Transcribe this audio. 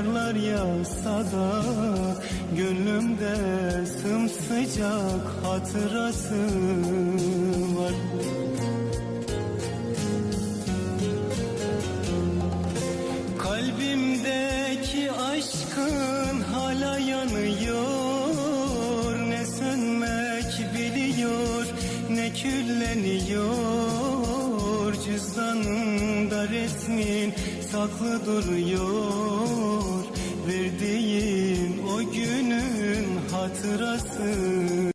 karlar yağsa da Gönlümde sımsıcak hatırası var. Kalbimdeki aşkın hala yanıyor. Ne sönmek biliyor ne külleniyor Cüzdanımda resmin saklı duruyor. Verdiğin o günün hatırası